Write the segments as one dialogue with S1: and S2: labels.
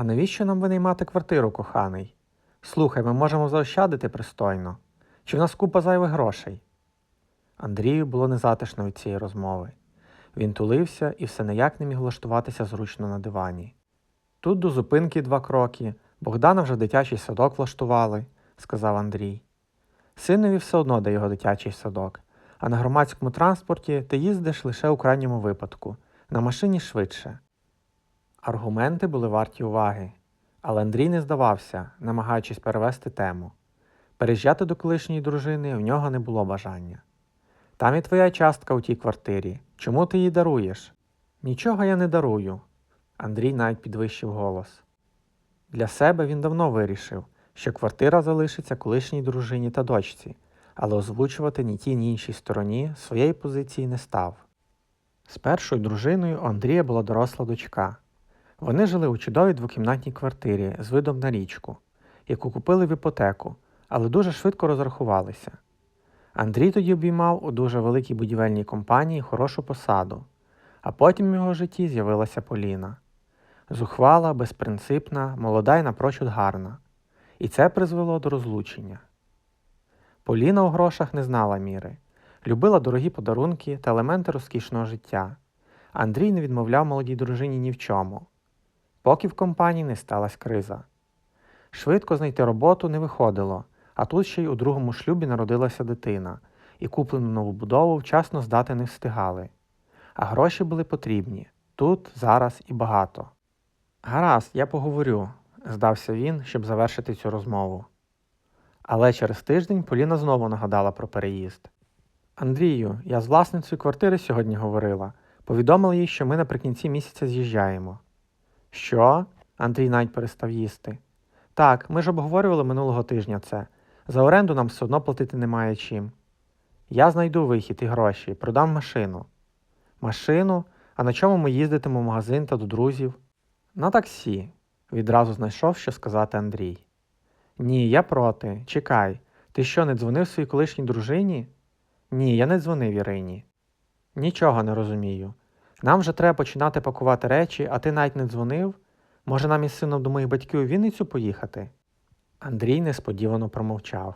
S1: А навіщо нам винаймати квартиру, коханий? Слухай, ми можемо заощадити пристойно. Чи в нас купа зайвих грошей? Андрію було незатишно від цієї розмови. Він тулився і все ніяк не міг влаштуватися зручно на дивані. Тут до зупинки два кроки, Богдана вже дитячий садок влаштували, сказав Андрій. Синові все одно де його дитячий садок, а на громадському транспорті ти їздиш лише у крайньому випадку, на машині швидше. Аргументи були варті уваги, але Андрій не здавався, намагаючись перевести тему. Переїжджати до колишньої дружини в нього не було бажання. Там і твоя частка у тій квартирі. Чому ти її даруєш? Нічого я не дарую. Андрій навіть підвищив голос. Для себе він давно вирішив, що квартира залишиться колишній дружині та дочці, але озвучувати ні тій, ні іншій стороні своєї позиції не став. З першою дружиною у Андрія була доросла дочка. Вони жили у чудовій двокімнатній квартирі з видом на річку, яку купили в іпотеку, але дуже швидко розрахувалися. Андрій тоді обіймав у дуже великій будівельній компанії хорошу посаду, а потім в його житті з'явилася Поліна. Зухвала, безпринципна, молода й напрочуд гарна. І це призвело до розлучення. Поліна у грошах не знала міри, любила дорогі подарунки та елементи розкішного життя. Андрій не відмовляв молодій дружині ні в чому, поки в компанії не сталася криза. Швидко знайти роботу не виходило, а тут ще й у другому шлюбі народилася дитина, і куплену нову будову вчасно здати не встигали. А гроші були потрібні тут, зараз і багато. Гаразд, я поговорю, здався він, щоб завершити цю розмову. Але через тиждень Поліна знову нагадала про переїзд. Андрію, я з власницею квартири сьогодні говорила. Повідомила їй, що ми наприкінці місяця з'їжджаємо. Що? Андрій навіть перестав їсти. Так, ми ж обговорювали минулого тижня це. За оренду нам все одно платити немає чим. Я знайду вихід і гроші, продам машину. Машину? А на чому ми їздитимо в магазин та до друзів? На таксі, відразу знайшов, що сказати Андрій. Ні, я проти. Чекай. Ти що, не дзвонив своїй колишній дружині? Ні, я не дзвонив Ірині. Нічого не розумію. Нам вже треба починати пакувати речі, а ти навіть не дзвонив? Може, нам із сином до моїх батьків у Вінницю поїхати? Андрій несподівано промовчав.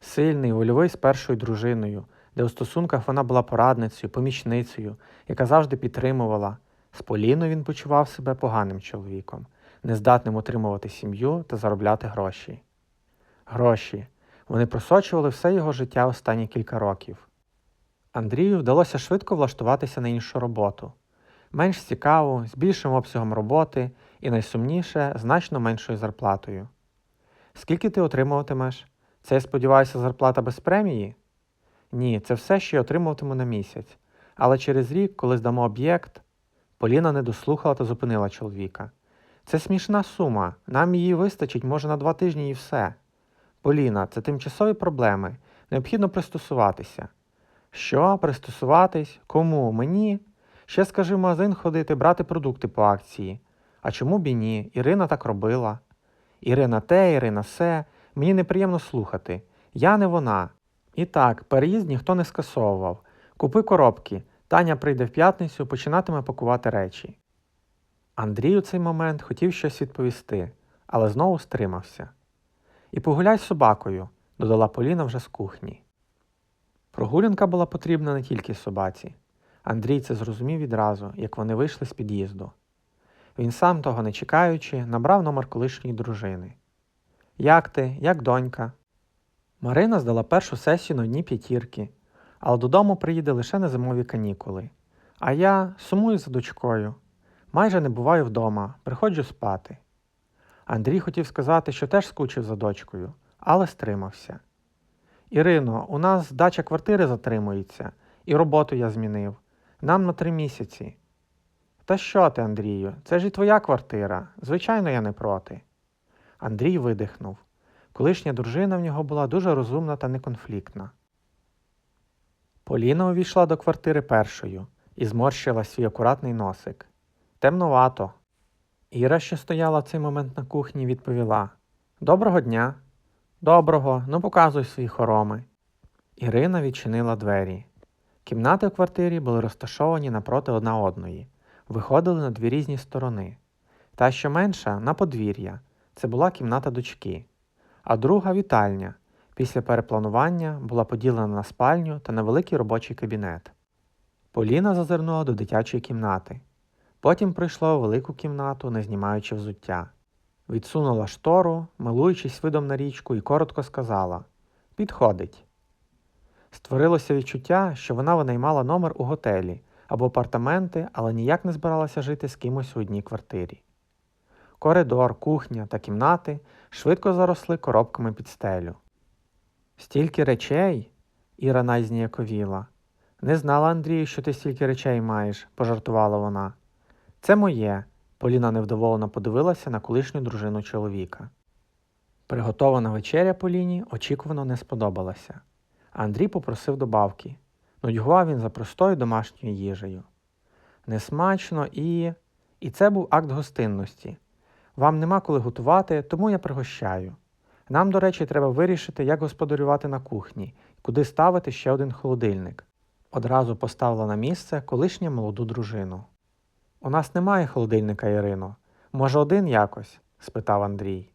S1: Сильний, вольовий з першою дружиною, де у стосунках вона була порадницею, помічницею, яка завжди підтримувала. З Поліною він почував себе поганим чоловіком, нездатним утримувати сім'ю та заробляти гроші. Гроші. Вони просочували все його життя останні кілька років. Андрію вдалося швидко влаштуватися на іншу роботу, менш цікаву, з більшим обсягом роботи і найсумніше, значно меншою зарплатою. Скільки ти отримуватимеш? Це, я сподіваюся, зарплата без премії? Ні, це все, що я отримуватиму на місяць. Але через рік, коли здамо об'єкт, Поліна не дослухала та зупинила чоловіка. Це смішна сума, нам її вистачить, може, на два тижні і все. Поліна, це тимчасові проблеми, необхідно пристосуватися. Що, пристосуватись? Кому? Мені? Ще скажи магазин ходити, брати продукти по акції. А чому б і ні? Ірина так робила. Ірина те, Ірина се. Мені неприємно слухати. Я не вона. І так, переїзд ніхто не скасовував. Купи коробки. Таня прийде в п'ятницю, починатиме пакувати речі. Андрій у цей момент хотів щось відповісти, але знову стримався. І погуляй з собакою, додала Поліна вже з кухні. Прогулянка була потрібна не тільки собаці. Андрій це зрозумів відразу, як вони вийшли з під'їзду. Він сам того не чекаючи, набрав номер колишньої дружини. Як ти, як донька? Марина здала першу сесію на одній п'ятірки, але додому приїде лише на зимові канікули. А я сумую за дочкою. Майже не буваю вдома, приходжу спати. Андрій хотів сказати, що теж скучив за дочкою, але стримався. Ірино, у нас дача квартири затримується, і роботу я змінив. Нам на три місяці. Та що ти, Андрію, це ж і твоя квартира. Звичайно, я не проти. Андрій видихнув. Колишня дружина в нього була дуже розумна та неконфліктна. Поліна увійшла до квартири першою і зморщила свій акуратний носик. Темновато. Іра, що стояла в цей момент на кухні, відповіла Доброго дня. Доброго, ну показуй свої хороми. Ірина відчинила двері. Кімнати в квартирі були розташовані напроти одна одної, виходили на дві різні сторони. Та, що менша, на подвір'я. Це була кімната дочки. А друга вітальня. Після перепланування була поділена на спальню та невеликий робочий кабінет. Поліна зазирнула до дитячої кімнати. Потім прийшла у велику кімнату, не знімаючи взуття. Відсунула штору, милуючись видом на річку, і коротко сказала Підходить. Створилося відчуття, що вона винаймала номер у готелі або апартаменти, але ніяк не збиралася жити з кимось у одній квартирі. Коридор, кухня та кімнати швидко заросли коробками під стелю. Стільки речей, Іра найзніяковіла. Не знала Андрію, що ти стільки речей маєш, пожартувала вона. Це моє. Поліна невдоволено подивилася на колишню дружину чоловіка. Приготована вечеря Поліні очікувано не сподобалася. Андрій попросив добавки. Нудьгував він за простою домашньою їжею. Несмачно і. І це був акт гостинності. Вам нема коли готувати, тому я пригощаю. Нам, до речі, треба вирішити, як господарювати на кухні, куди ставити ще один холодильник. Одразу поставила на місце колишню молоду дружину. У нас немає холодильника, Ірино. Може, один якось? спитав Андрій.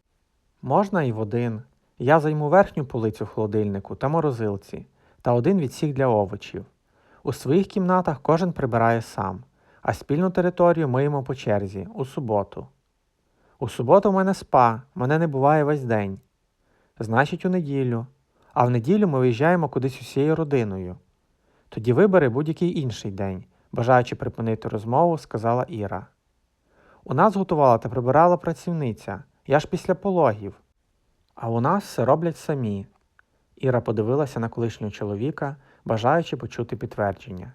S1: Можна і в один. Я займу верхню полицю в холодильнику та морозилці, та один відсік для овочів. У своїх кімнатах кожен прибирає сам, а спільну територію миємо по черзі, у суботу. У суботу в мене спа, мене не буває весь день. Значить, у неділю. А в неділю ми виїжджаємо кудись усією родиною. Тоді вибери будь-який інший день, бажаючи припинити розмову, сказала Іра. У нас готувала та прибирала працівниця, я ж після пологів. А у нас все роблять самі. Іра подивилася на колишнього чоловіка, бажаючи почути підтвердження.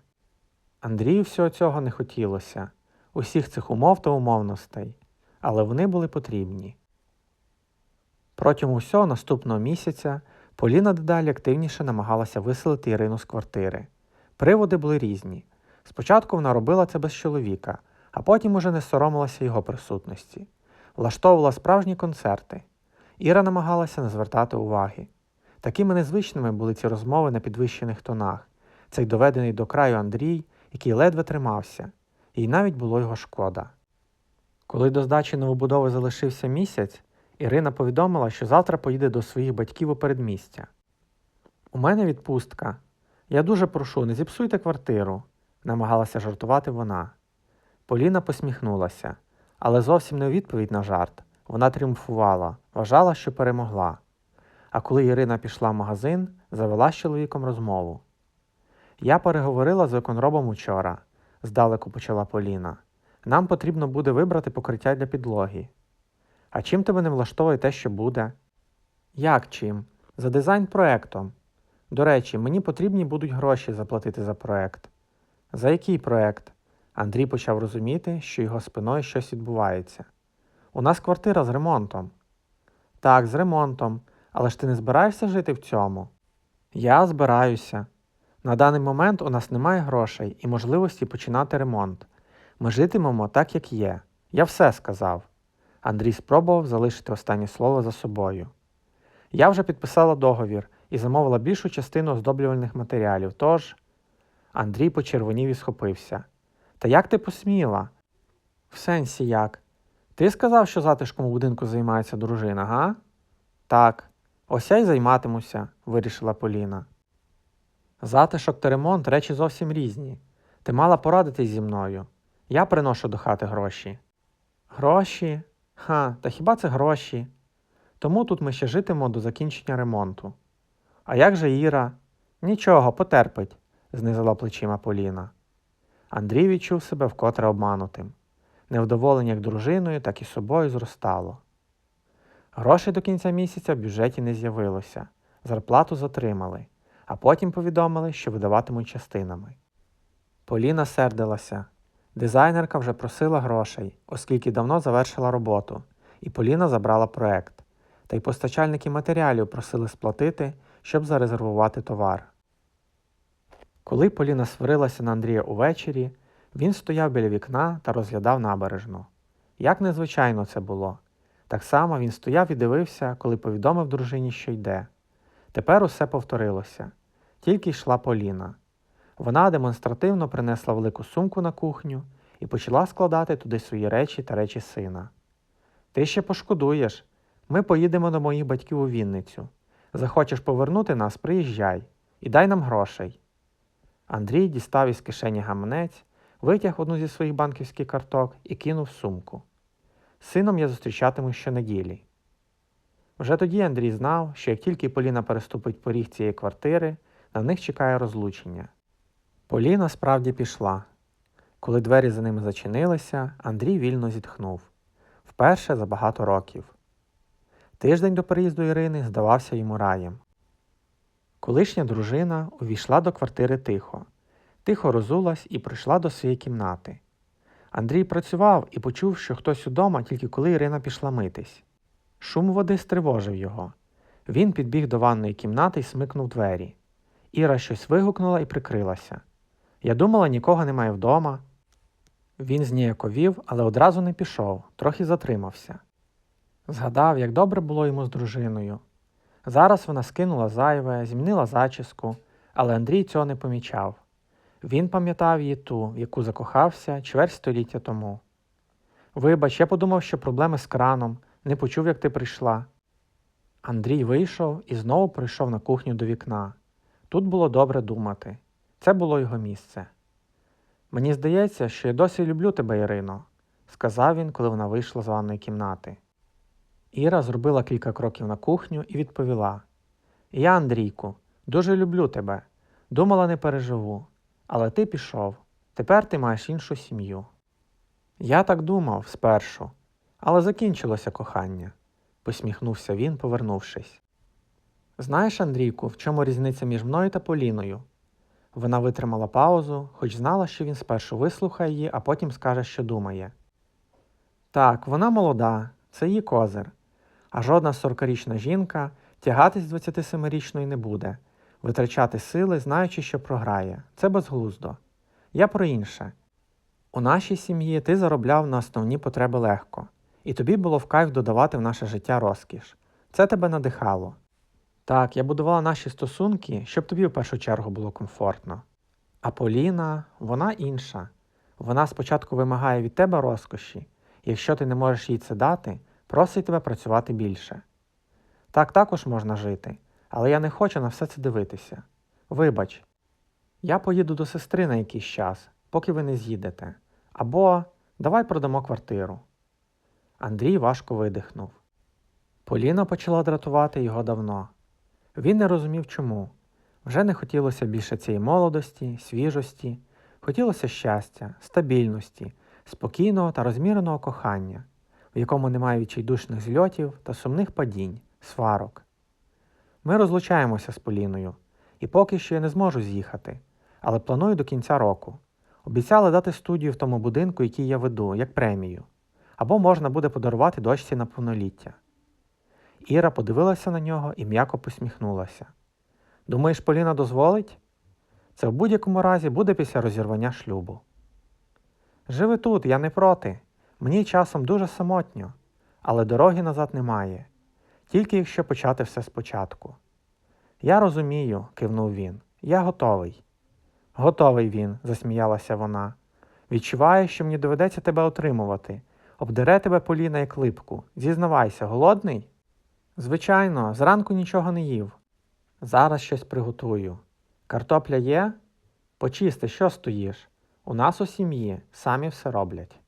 S1: Андрію всього цього не хотілося, усіх цих умов та умовностей, але вони були потрібні. Протягом усього наступного місяця Поліна дедалі активніше намагалася виселити Ірину з квартири. Приводи були різні. Спочатку вона робила це без чоловіка, а потім уже не соромилася його присутності. Влаштовувала справжні концерти. Іра намагалася не звертати уваги. Такими незвичними були ці розмови на підвищених тонах, цей доведений до краю Андрій, який ледве тримався, їй навіть було його шкода. Коли до здачі новобудови залишився місяць, Ірина повідомила, що завтра поїде до своїх батьків у передмістя. У мене відпустка. Я дуже прошу, не зіпсуйте квартиру, намагалася жартувати вона. Поліна посміхнулася, але зовсім не у відповідь на жарт. Вона тріумфувала, вважала, що перемогла. А коли Ірина пішла в магазин, завела з чоловіком розмову. Я переговорила з виконробом учора, здалеку почала Поліна. Нам потрібно буде вибрати покриття для підлоги. А чим тебе не влаштовує те, що буде? Як чим? За дизайн проектом. До речі, мені потрібні будуть гроші заплатити за проект. За який проект? Андрій почав розуміти, що його спиною щось відбувається. У нас квартира з ремонтом. Так, з ремонтом. Але ж ти не збираєшся жити в цьому? Я збираюся. На даний момент у нас немає грошей і можливості починати ремонт. Ми житимемо так, як є. Я все сказав. Андрій спробував залишити останнє слово за собою. Я вже підписала договір і замовила більшу частину оздоблювальних матеріалів, тож. Андрій почервонів і схопився. Та як ти посміла? В сенсі як? Ти сказав, що затишком у будинку займається дружина, га? Так, ось я й займатимуся, вирішила Поліна. Затишок та ремонт речі зовсім різні. Ти мала порадитись зі мною. Я приношу до хати гроші. Гроші? Ха, та хіба це гроші? Тому тут ми ще житимо до закінчення ремонту. А як же Іра? Нічого, потерпить, знизила плечима Поліна. Андрій відчув себе вкотре обманутим. Невдоволення як дружиною, так і собою зростало. Грошей до кінця місяця в бюджеті не з'явилося, зарплату затримали, а потім повідомили, що видаватимуть частинами. Поліна сердилася. Дизайнерка вже просила грошей, оскільки давно завершила роботу, і Поліна забрала проект. Та й постачальники матеріалів просили сплатити, щоб зарезервувати товар. Коли Поліна сварилася на Андрія увечері, він стояв біля вікна та розглядав набережну. Як незвичайно це було. Так само він стояв і дивився, коли повідомив дружині, що йде. Тепер усе повторилося, тільки йшла Поліна. Вона демонстративно принесла велику сумку на кухню і почала складати туди свої речі та речі сина. Ти ще пошкодуєш. Ми поїдемо до моїх батьків у Вінницю. Захочеш повернути нас, приїжджай і дай нам грошей. Андрій дістав із кишені гаманець, витяг одну зі своїх банківських карток і кинув сумку. Сином я зустрічатиму щонеділі. Вже тоді Андрій знав, що як тільки Поліна переступить поріг цієї квартири, на них чекає розлучення. Поліна справді пішла. Коли двері за ними зачинилися, Андрій вільно зітхнув вперше за багато років. Тиждень до переїзду Ірини здавався йому раєм. Колишня дружина увійшла до квартири тихо, тихо розулась і прийшла до своєї кімнати. Андрій працював і почув, що хтось удома, тільки коли Ірина пішла митись. Шум води стривожив його. Він підбіг до ванної кімнати і смикнув двері. Іра щось вигукнула і прикрилася. Я думала, нікого немає вдома. Він зніяковів, але одразу не пішов, трохи затримався. Згадав, як добре було йому з дружиною. Зараз вона скинула зайве, змінила зачіску, але Андрій цього не помічав. Він пам'ятав її ту, в яку закохався чверть століття тому. Вибач, я подумав, що проблеми з краном, не почув, як ти прийшла. Андрій вийшов і знову прийшов на кухню до вікна. Тут було добре думати. Це було його місце. Мені здається, що я досі люблю тебе, Ірино, сказав він, коли вона вийшла з ванної кімнати. Іра зробила кілька кроків на кухню і відповіла: Я, Андрійку, дуже люблю тебе. Думала, не переживу. Але ти пішов. Тепер ти маєш іншу сім'ю. Я так думав спершу, але закінчилося кохання, посміхнувся він, повернувшись. Знаєш, Андрійку, в чому різниця між мною та Поліною? Вона витримала паузу, хоч знала, що він спершу вислухає її, а потім скаже, що думає. Так, вона молода, це її козир. А жодна 40-річна жінка тягатись 27-річної не буде, витрачати сили, знаючи, що програє. Це безглуздо. Я про інше. У нашій сім'ї ти заробляв на основні потреби легко, і тобі було в кайф додавати в наше життя розкіш. Це тебе надихало. Так, я будувала наші стосунки, щоб тобі в першу чергу було комфортно. А Поліна, вона інша. Вона спочатку вимагає від тебе розкоші, якщо ти не можеш їй це дати, просить тебе працювати більше. Так також можна жити, але я не хочу на все це дивитися. Вибач, я поїду до сестри на якийсь час, поки ви не з'їдете. Або давай продамо квартиру. Андрій важко видихнув. Поліна почала дратувати його давно. Він не розумів чому. Вже не хотілося більше цієї молодості, свіжості, хотілося щастя, стабільності, спокійного та розміреного кохання, в якому немає відчайдушних зльотів та сумних падінь, сварок. Ми розлучаємося з Поліною, і поки що я не зможу з'їхати, але планую до кінця року. Обіцяли дати студію в тому будинку, який я веду, як премію, або можна буде подарувати дочці на повноліття. Іра подивилася на нього і м'яко посміхнулася. Думаєш, Поліна дозволить? Це в будь-якому разі буде після розірвання шлюбу. Живи тут, я не проти. Мені часом дуже самотньо, але дороги назад немає, тільки якщо почати все спочатку. Я розумію, кивнув він. Я готовий. Готовий він, засміялася вона. Відчуваю, що мені доведеться тебе отримувати. Обдере тебе Поліна як липку. Зізнавайся, голодний? Звичайно, зранку нічого не їв. Зараз щось приготую. Картопля є? Почисти, що стоїш? У нас у сім'ї самі все роблять.